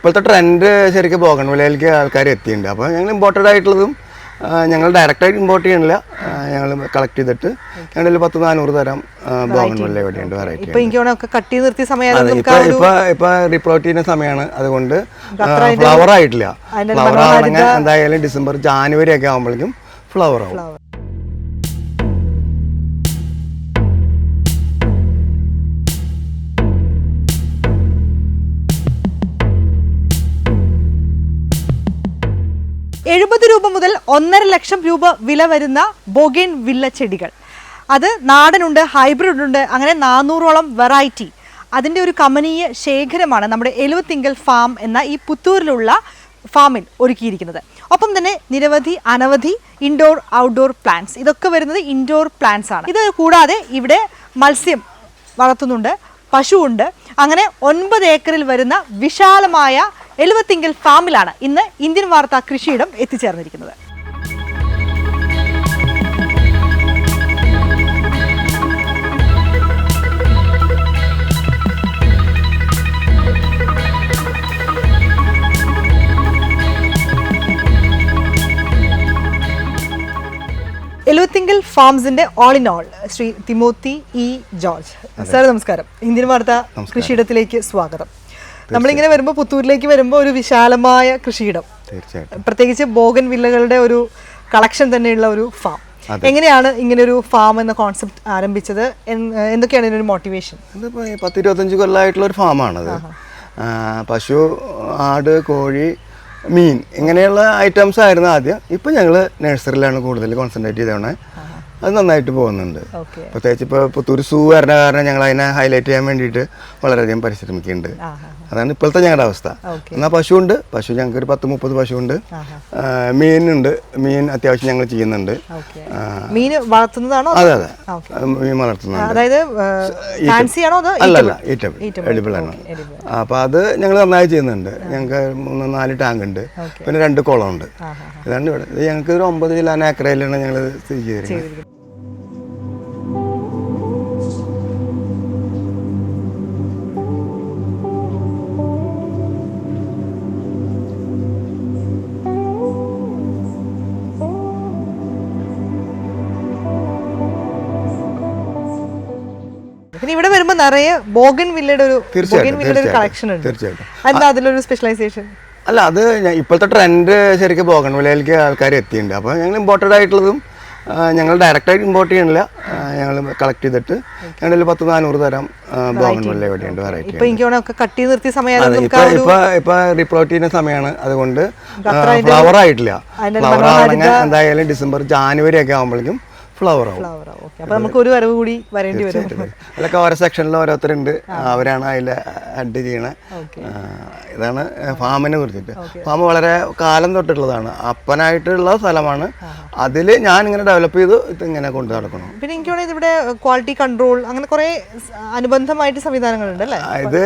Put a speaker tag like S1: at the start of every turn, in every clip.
S1: ഇപ്പോഴത്തെ ട്രെൻഡ് ശരിക്കും ബോഗൺവിലയിലേക്ക് ആൾക്കാർ എത്തിയിട്ടുണ്ട്. അപ്പോൾ ഞങ്ങൾ ഇമ്പോർട്ടഡ് ആയിട്ടുള്ളതും ഞങ്ങൾ ഡയറക്റ്റായിട്ട് ഇമ്പോർട്ട് ചെയ്യണില്ല ഞങ്ങൾ കളക്ട് ചെയ്തിട്ട് ഞങ്ങളിൽ പത്ത് നാനൂറ് തരം ബോഗൺ എവിടെയുണ്ട് ഇവിടെയുണ്ട് വെറൈറ്റി
S2: കട്ട് ചെയ്ത് നിർത്തിയ സമയം
S1: അതെ ഇപ്പൊ ഇപ്പൊ റിപ്ലോട്ട് ചെയ്യുന്ന സമയമാണ്. അതുകൊണ്ട് ഫ്ലവർ ആയിട്ടില്ല. ഫ്ലവർ എന്തായാലും ഡിസംബർ ജാനുവരി ഒക്കെ ആകുമ്പോഴേക്കും ഫ്ലവർ ആവും.
S2: എഴുപത് രൂപ മുതൽ ഒന്നര ലക്ഷം രൂപ വില വരുന്ന ബൊഗേൻ വില്ല ചെടികൾ. അത് നാടനുണ്ട് ഹൈബ്രിഡ് ഉണ്ട് അങ്ങനെ നാനൂറോളം വെറൈറ്റി അതിന്റെ ഒരു കമനീയ ശേഖരമാണ് നമ്മുടെ എലുവത്തിങ്കൽ ഫാം എന്ന ഈ പുത്തൂരിലുള്ള ഫാമിൽ ഒരുക്കിയിരിക്കുന്നത്. ഒപ്പം തന്നെ നിരവധി അനവധി ഇൻഡോർ ഔട്ട്ഡോർ പ്ലാന്റ്സ് ഇതൊക്കെ വരുന്നത് ഇൻഡോർ പ്ലാന്റ്സ് ആണ്. ഇത് കൂടാതെ ഇവിടെ മത്സ്യം വളർത്തുന്നുണ്ട് പശുവുണ്ട് അങ്ങനെ ഒൻപത് ഏക്കറിൽ വരുന്ന വിശാലമായ എലുവത്തിങ്കൽ ഫാമിലാണ് ഇന്ന് ഇന്ത്യൻ വാർത്ത കൃഷിയിടം എത്തിച്ചേർന്നിരിക്കുന്നത്. Eluvathingal ഫാംസിന്റെ all in all Shri Timothy E George. Sir നമസ്കാരം. ഇന്ത്യൻ വാർത്ത കൃഷിയിടത്തിലേക്ക് സ്വാഗതം. നമ്മളിങ്ങനെ വരുമ്പോൾ പുത്തൂരിലേക്ക് വരുമ്പോൾ ഒരു വിശാലമായ കൃഷിയിടം.
S1: തീർച്ചയായിട്ടും.
S2: പ്രത്യേകിച്ച് ബോഗൻ വില്ലകളുടെ ഒരു കളക്ഷൻ തന്നെയുള്ള ഒരു ഫാം. എങ്ങനെയാണ് ഇങ്ങനെ ഒരു ഫാം എന്ന കോൺസെപ്റ്റ് ആരംഭിച്ചത്? എന്തൊക്കെയാണ് ഇതിനൊരു മോട്ടിവേഷൻ?
S1: ഇതിപ്പോൾ ഈ പത്ത് ഇരുപത്തഞ്ച് കൊല്ലമായിട്ടുള്ള ഒരു ഫാമാണത് പശു ആട് കോഴി മീൻ ഇങ്ങനെയുള്ള ഐറ്റംസ് ആയിരുന്നു ആദ്യം. ഇപ്പം ഞങ്ങൾ നഴ്സറിയിലാണ് കൂടുതൽ കോൺസെൻട്രേറ്റ് ചെയ്തോണേ അത് നന്നായിട്ട് പോകുന്നുണ്ട്. പ്രത്യേകിച്ച് ഇപ്പോൾ പുത്തൂർ സൂ വരുന്ന കാരണം ഞങ്ങൾ അതിനെ ഹൈലൈറ്റ് ചെയ്യാൻ വേണ്ടിയിട്ട് വളരെയധികം പരിശ്രമിക്കുന്നുണ്ട്. അതാണ് ഇപ്പോഴത്തെ ഞങ്ങളുടെ അവസ്ഥ. എന്നാൽ പശു ഉണ്ട് പശു ഞങ്ങൾക്ക് ഒരു പത്ത് മുപ്പത് പശുവുണ്ട്. ഉണ്ട് മീനുണ്ട്. മീൻ അത്യാവശ്യം ഞങ്ങൾ ചെയ്യുന്നുണ്ട്.
S2: മീൻ വളർത്തുന്നതാണോ
S1: അതെ അതെ മീൻ
S2: വളർത്തുന്നതാണ്.
S1: അല്ലല്ല. എഡിബിൾ ആണ് അപ്പോൾ അത് ഞങ്ങൾ നന്നായി ചെയ്യുന്നുണ്ട്. ഞങ്ങൾക്ക് മൂന്ന് നാല് ടാങ്ക് ഉണ്ട്. പിന്നെ രണ്ട് കുളമുണ്ട് ഇതാണ് ഇവിടെ ഞങ്ങൾക്ക് ഒരു ഒമ്പത് ജില്ലാ ഏക്കറയിലാണ് ഞങ്ങൾ സ്ഥിതി ചെയ്തിരിക്കുന്നത്.
S2: പിന്നെ ഇവിടെ വരുമ്പോ നിറയെ ബോഗൻ വില്ലയുടെ ഒരു ബോഗൻ വില്ലയുടെ ഒരു കളക്ഷൻ ഉണ്ട്. എന്താ അതിലൊരു സ്പെഷ്യലൈസേഷൻ
S1: അല്ല അത് ഇപ്പോഴത്തെ ട്രെൻഡ് ശരിക്കും ബോഗൻ വിലയിലേക്ക് ആൾക്കാർ എത്തിയിട്ടുണ്ട്. അപ്പോൾ ഞങ്ങൾ ഇമ്പോർട്ടഡ് ആയിട്ടുള്ളതും ഞങ്ങൾ ഡയറക്റ്റായിട്ട് ഇമ്പോർട്ട് ചെയ്യണില്ല ഞങ്ങൾ കളക്ട് ചെയ്തിട്ട് ഞങ്ങളിൽ പത്ത് നാനൂറ് തരം ബോഗൻ വില ഇവിടെയുണ്ട് വെറൈറ്റി
S2: ഇപ്പൊ
S1: ഇപ്പൊ ഇപ്പൊ റിപ്ലോട്ട് ചെയ്യുന്ന സമയമാണ്. അതുകൊണ്ട് ഫ്ലവർ ആയിട്ടില്ല. ഫ്ലവർ എന്തായാലും ഡിസംബർ ജാനുവരി ഒക്കെ ആകുമ്പോഴേക്കും ഫ്ലവർ ആവും.
S2: Flower ആ, okay. അപ്പൊ നമുക്ക് ഒരു വരവ് കൂടി വരേണ്ടി വരും.
S1: അതൊക്കെ ഓരോ സെക്ഷനിൽ ഓരോരുത്തരുണ്ട്. അവരാണ് അതിൽ അഡ് ചെയ്യണേ. ഇതാണ് ഫാമിനെ കുറിച്ചിട്ട്. ഫാം വളരെ കാലം തൊട്ടുള്ളതാണ് അപ്പനായിട്ടുള്ള സ്ഥലമാണ്. അതിൽ ഞാൻ ഇങ്ങനെ ഡെവലപ്പ് ചെയ്ത് ഇത് ഇങ്ങനെ കൊണ്ടു നടക്കണം
S2: പിന്നെ എനിക്ക് ഇവിടെ ക്വാളിറ്റി കൺട്രോൾ അങ്ങനെ കുറെ അനുബന്ധമായിട്ട് സംവിധാനങ്ങളുണ്ട് അല്ലേ?
S1: ഇത്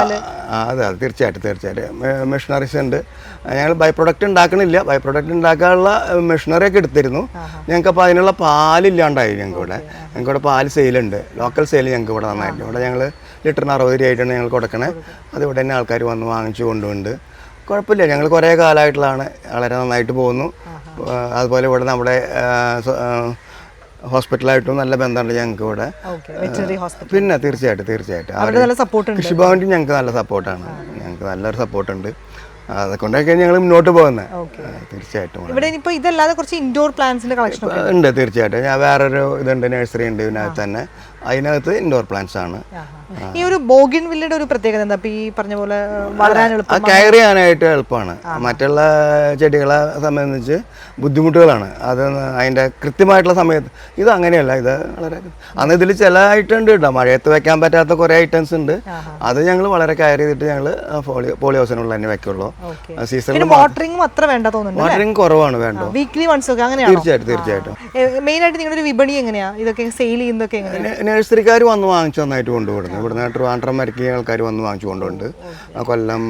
S1: അതെ അതെ. തീർച്ചയായിട്ടും തീർച്ചയായിട്ടും. മെഷീനറീസ് ഉണ്ട്. ഞങ്ങൾ ബൈ പ്രൊഡക്റ്റ് ഉണ്ടാക്കണില്ല. ബൈ പ്രൊഡക്റ്റ് ഉണ്ടാക്കാനുള്ള മെഷീനറി ഒക്കെ എടുത്തിരുന്നു. ഞങ്ങൾക്ക് അപ്പോൾ അതിനുള്ള പാലില്ലാണ്ടായി ഞങ്ങൾക്ക് ഇവിടെ ഞങ്ങൾക്ക് ഇവിടെ പാൽ സെയിലുണ്ട്. ലോക്കൽ സെയിൽ ഞങ്ങൾക്ക് ഇവിടെ നന്നായിട്ട് ഇവിടെ ഞങ്ങൾ ലിറ്ററിന് അറുപത് രൂപയായിട്ടാണ് ഞങ്ങൾ കൊടുക്കണേ. അത് ഇവിടെ തന്നെ ആൾക്കാർ വന്ന് വാങ്ങിച്ചു കൊണ്ടുണ്ട് കുഴപ്പമില്ല. ഞങ്ങൾ കുറേ കാലമായിട്ടുള്ളതാണ് വളരെ നന്നായിട്ട് പോകുന്നു. അതുപോലെ ഇവിടെ നമ്മുടെ ഹോസ്പിറ്റലായിട്ടും നല്ല ബന്ധമുണ്ട് ഞങ്ങൾക്ക് ഇവിടെ പിന്നെ തീർച്ചയായിട്ടും തീർച്ചയായിട്ടും. കൃഷിഭവനിൽ ഞങ്ങൾക്ക് നല്ല സപ്പോർട്ടാണ് ഞങ്ങൾക്ക് നല്ലൊരു സപ്പോർട്ടുണ്ട് അതുകൊണ്ടൊക്കെ ഞങ്ങൾ മുന്നോട്ട് പോകുന്നത് തീർച്ചയായിട്ടും.
S2: ഇവിടെ ഇനിയിപ്പോ ഇതല്ലാതെ കുറച്ച് ഇൻഡോർ പ്ലാന്റ്സിന്റെ കളക്ഷൻ
S1: ഉണ്ട് തീർച്ചയായിട്ടും. ഞാൻ വേറൊരു ഇതുണ്ട് നഴ്സറി ഉണ്ട് ഇതിനകത്ത് തന്നെ. അതിനകത്ത് ഇൻഡോർ പ്ലാന്റ്സ് ആണ്.
S2: ഈ ഒരു ബോഗിൻ വില്ലയുടെ ഒരു പ്രത്യേകത എന്താ? ഈ പറഞ്ഞ പോലെ വളരാൻ എളുപ്പം
S1: കയർ ചെയ്യാനായിട്ട് എളുപ്പമാണ്. മറ്റുള്ള ചെടികളെ സംബന്ധിച്ച് ബുദ്ധിമുട്ടുകളാണ്. അത് അതിന്റെ കൃത്യമായിട്ടുള്ള സമയത്ത് ഇത് അങ്ങനെയല്ല ഇത് വളരെ അന്ന് ഇതിൽ ചില ഐറ്റം ഉണ്ട് കേട്ടോ മഴയത്ത് വെക്കാൻ പറ്റാത്ത കുറേ ഐറ്റംസ് ഉണ്ട്. അത് ഞങ്ങൾ വളരെ കയർ ചെയ്തിട്ട് ഞങ്ങൾ പോളി ഹൗസിനുള്ള തന്നെ വെക്കുള്ളൂ. സീസണിൽ
S2: വാട്ടറിംഗ് അത്ര വേണ്ട തോന്നുന്നു
S1: വാട്ടറിംഗ് കുറവാണ് വേണ്ട
S2: വീക്ക്ലി വൺസ് ഒക്കെ അങ്ങനെയാണോ?
S1: തീർച്ചയായിട്ടും തീർച്ചയായിട്ടും.
S2: മെയിൻ ആയിട്ട് നിങ്ങളുടെ ഒരു വിപണി എങ്ങനെയാ? ഇതൊക്കെ സെയിൽ ചെയ്യുന്നതൊക്കെ
S1: നഴ്സറിക്കാർ വന്ന് വാങ്ങിച്ചു നന്നായിട്ട് കൊണ്ടുപോകുന്നു ഇവിടുന്ന് ട്രിവാൻഡ്രം വരയ്ക്കുന്ന ആൾക്കാർ വന്ന് വാങ്ങിച്ചു കൊണ്ടുപോകുന്നുണ്ട് കൊല്ലം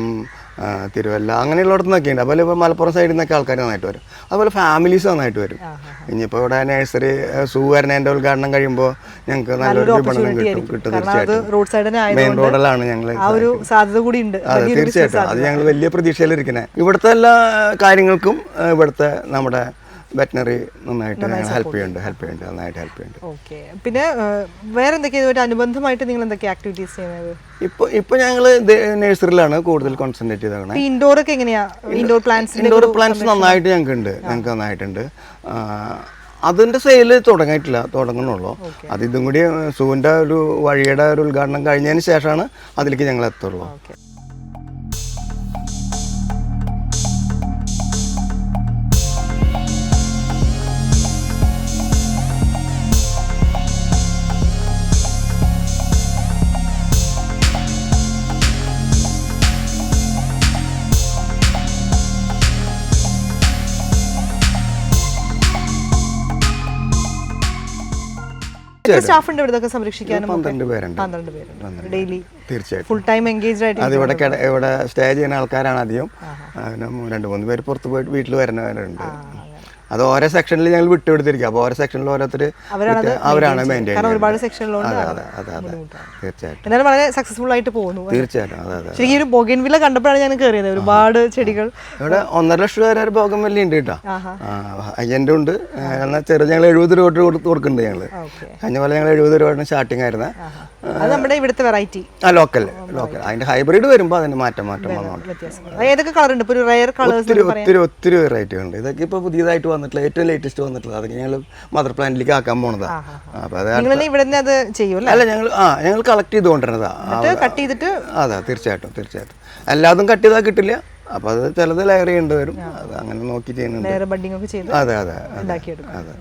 S1: തിരുവല്ല അങ്ങനെയുള്ളടത്തു നിന്നൊക്കെ ഉണ്ട്. അതുപോലെ ഇപ്പോൾ മലപ്പുറം സൈഡിൽ നിന്നൊക്കെ ആൾക്കാർ നന്നായിട്ട് വരും. അതുപോലെ ഫാമിലീസ് നന്നായിട്ട് വരും. ഇനിയിപ്പോൾ ഇവിടെ നഴ്സറി സൂ വരണേന്റെ ഉദ്ഘാടനം കഴിയുമ്പോൾ ഞങ്ങൾക്ക് നല്ലൊരു വിപണനം കിട്ടും. കിട്ടും തീർച്ചയായിട്ടും. മെയിൻ റോഡിലാണ് ഞങ്ങൾ
S2: സാധ്യത കൂടി ഉണ്ട്.
S1: അതെ തീർച്ചയായിട്ടും. അത് ഞങ്ങൾ വലിയ പ്രതീക്ഷയിലിരിക്കുന്നത് ഇവിടുത്തെ എല്ലാ കാര്യങ്ങൾക്കും ഇവിടുത്തെ നമ്മുടെ വെറ്റിനറി നന്നായിട്ട് ഹെൽപ്പ് ചെയ്യുന്നുണ്ട് ഹെൽപ്പ് ചെയ്യുന്നുണ്ട് നന്നായിട്ട് ഹെൽപ്പ് ചെയ്യുന്നുണ്ട്.
S2: ഓക്കെ പിന്നെ വേറെ എന്തൊക്കെയാണ് ഒരു അനുബന്ധമായിട്ട് നിങ്ങൾ എന്തൊക്കെ ആക്ടിവിറ്റീസ് ചെയ്യുന്നത്?
S1: ഇപ്പോൾ ഇപ്പോൾ ഞങ്ങൾ നഴ്സറിയിലാണ് കൂടുതൽ കോൺസെൻട്രേറ്റ് ചെയ്തേക്കണേ.
S2: ഇൻഡോർ ഒക്കെ എങ്ങനെയാ? ഇൻഡോർ പ്ലാന്റ്സ്
S1: ഇൻഡോർ പ്ലാന്റ്സ് നന്നായിട്ട് ഞങ്ങൾക്ക് ഉണ്ട് ഞങ്ങൾക്ക് നന്നായിട്ടുണ്ട്. ഉണ്ട് അതിന്റെ സെയിൽ തുടങ്ങിയിട്ടില്ല തുടങ്ങുന്നുള്ളൂ. അത് ഇതും കൂടി സൂവിന്റെ ഒരു വഴിയുടെ ഒരു ഉദ്ഘാടനം കഴിഞ്ഞതിന് ശേഷമാണ് അതിലേക്ക് ഞങ്ങൾ എത്തുള്ളൂ.
S2: സ്റ്റാഫ് ഉണ്ട് ഇവിടുത്തെ സംരക്ഷിക്കാനും ഒക്കെ?
S1: പന്ത്രണ്ട് പേരുണ്ട്.
S2: പന്ത്രണ്ട് പേരുണ്ട്. ഡെയിലി
S1: തീർച്ചയായും
S2: ഫുൾ ടൈം ആയിട്ട്
S1: അത് ഇവിടെ സ്റ്റേ ചെയ്യുന്ന ആൾക്കാരാണ് അധികം. രണ്ട് മൂന്ന് പേര് പുറത്ത് പോയിട്ട് വീട്ടിൽ വരുന്നവരുണ്ട്. അത് ഓരോ സെക്ഷനിൽ ഞങ്ങൾ വിട്ടുകൊടുത്തിരിക്കുക അപ്പോൾ ഓരോ സെക്ഷനിൽ ഓരോരുത്തർ അവരാണ് മെയിന്റെയിൻ
S2: കാരണം ഒരുപാട് സെക്ഷനിലുണ്ട്
S1: അതെ അതെ അതെ അതെ. തീർച്ചയായിട്ടും.
S2: എന്നാലും വളരെ സക്സസ്ഫുൾ ആയിട്ട് പോകുന്നു.
S1: തീർച്ചയായിട്ടും. അതെ അതെ
S2: ശരിക്കും ഒരു ബോഗൻവില്ല കണ്ടപ്പോഴാണ് ഞാൻ കയറിയത് ഒരുപാട് ചെടികൾ.
S1: ഇവിടെ ഒന്നര ലക്ഷം വരെ ഭോഗം വലിയ ഉണ്ട് കേട്ടോ. അയ്യന്റെ ഉണ്ട്. എന്നാൽ ചെറിയ ഞങ്ങൾ എഴുപത് രൂപ കൊടുത്ത് കൊടുക്കുന്നുണ്ട് ഞങ്ങൾ കഴിഞ്ഞ പോലെ ഞങ്ങൾ എഴുപത് രൂപയാണ് സ്റ്റാർട്ടിങ് ആയിരുന്നു.
S2: അത് നമ്മുടെ ഇവിടുത്തെ വെറൈറ്റി
S1: ആ ലോക്കൽ ലോക്കൽ അതിന്റെ ഹൈബ്രിഡ് വരുമ്പോൾ അതിന്റെ മാറ്റം മാറ്റം വന്നോണ്ട്.
S2: ഏതൊക്കെ കളർ ഉണ്ട്? ഒരു
S1: ഒത്തിരി ഒത്തിരി ഒത്തിരി വെറൈറ്റി ഉണ്ട്. ഇതൊക്കെ ഇപ്പൊ പുതിയതായിട്ട് വന്നിട്ടുള്ള ഏറ്റവും ലേറ്റസ്റ്റ് വന്നിട്ടുള്ളത്. അതൊക്കെ ഞങ്ങൾ മദർ പ്ലാന്റിലേക്ക് ആക്കാൻ പോണതാണ് അപ്പോൾ അത്
S2: അല്ലേ?
S1: ഞങ്ങൾ ആ ഞങ്ങൾ കളക്ട് ചെയ്ത് കൊണ്ടുവരുന്നതാ. ആ,
S2: കട്ട് ചെയ്തിട്ട്
S1: അതെ തീർച്ചയായിട്ടും തീർച്ചയായിട്ടും. എല്ലാതും കട്ട് ചെയ്താൽ കിട്ടില്ല. അപ്പോൾ അത് ചിലത് ലെയർ ചെയ്യേണ്ടി വരും. അത് അങ്ങനെ നോക്കി ചെയ്യുന്നുണ്ട്. അതെ അതെ അതെ.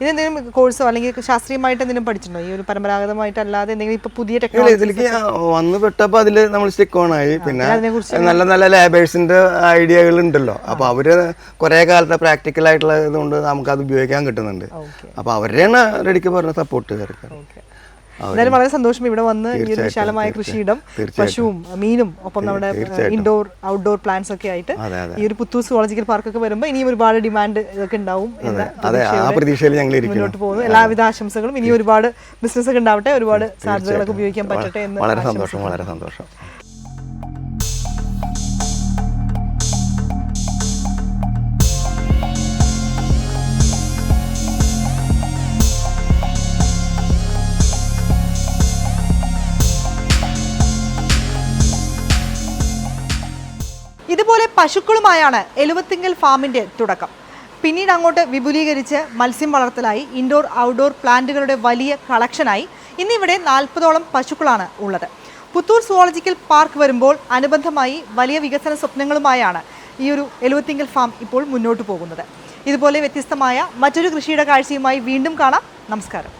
S2: ഇതെന്തെങ്കിലും കോഴ്സോ അല്ലെങ്കിൽ ശാസ്ത്രീയമായിട്ട് എന്തെങ്കിലും പഠിച്ചിട്ടുണ്ടോ? ഈ ഒരു പരമ്പരാഗതമായിട്ടല്ലാതെ എന്തെങ്കിലും ഇപ്പൊ പുതിയ ടെക്നോളജി
S1: ഇതിലേക്ക് വന്ന് പെട്ടപ്പോ അതിൽ നമ്മൾ സ്റ്റിക്ക് ഓൺ ആയി. പിന്നെ
S2: അതിനെക്കുറിച്ച്
S1: നല്ല നല്ല ലേബേഴ്സിന്റെ ഐഡിയകൾ ഉണ്ടല്ലോ. അപ്പൊ അവർ കുറെ കാലത്തെ പ്രാക്ടിക്കൽ ആയിട്ടുള്ള ഇതുകൊണ്ട് നമുക്ക് അത് ഉപയോഗിക്കാൻ കിട്ടുന്നുണ്ട്.
S2: ഓക്കെ
S1: അപ്പോൾ അവരെയാണ് റെഡിക്ക് പറഞ്ഞ സപ്പോർട്ട് ചെയ്തത്
S2: ഓക്കെ എന്തായാലും വളരെ സന്തോഷം ഇവിടെ വന്ന് ഈ ഒരു വിശാലമായ കൃഷിയിടം പശുവും മീനും ഒപ്പം നമ്മുടെ ഇൻഡോർ ഔട്ട്ഡോർ പ്ലാന്റ്സ് ഒക്കെ ആയിട്ട് ഈ ഒരു പുത്തൂർ സുവോളജിക്കൽ പാർക്കൊക്കെ വരുമ്പോൾ ഇനിയും ഒരുപാട് ഡിമാൻഡ് ഇതൊക്കെ ഉണ്ടാവും മുന്നോട്ട് പോകുന്നു. എല്ലാവിധ ആശംസകളും ഇനി ഒരുപാട് ബിസിനസ് ഒക്കെ ഉണ്ടാവട്ടെ ഒരുപാട് സാധ്യതകളൊക്കെ ഉപയോഗിക്കാൻ പറ്റട്ടെ എന്ന്
S1: വളരെ സന്തോഷം വളരെ സന്തോഷം.
S2: പശുക്കളുമായാണ് എലുവത്തിങ്കൽ ഫാമിന്റെ തുടക്കം. പിന്നീട് അങ്ങോട്ട് വിപുലീകരിച്ച് മത്സ്യം വളർത്തലായി. ഇൻഡോർ ഔട്ട്ഡോർ പ്ലാന്റുകളുടെ വലിയ കളക്ഷനായി ഇന്നിവിടെ നാൽപ്പതോളം പശുക്കളാണ് ഉള്ളത്. പുത്തൂർ സുവോളജിക്കൽ പാർക്ക് വരുമ്പോൾ അനുബന്ധമായി വലിയ വികസന സ്വപ്നങ്ങളുമായാണ് ഈ ഒരു എലുവത്തിങ്കൽ ഫാം ഇപ്പോൾ മുന്നോട്ട് പോകുന്നത്. ഇതുപോലെ വ്യത്യസ്തമായ മറ്റൊരു കൃഷിയുടെ കാഴ്ചയുമായി വീണ്ടും കാണാം. നമസ്കാരം.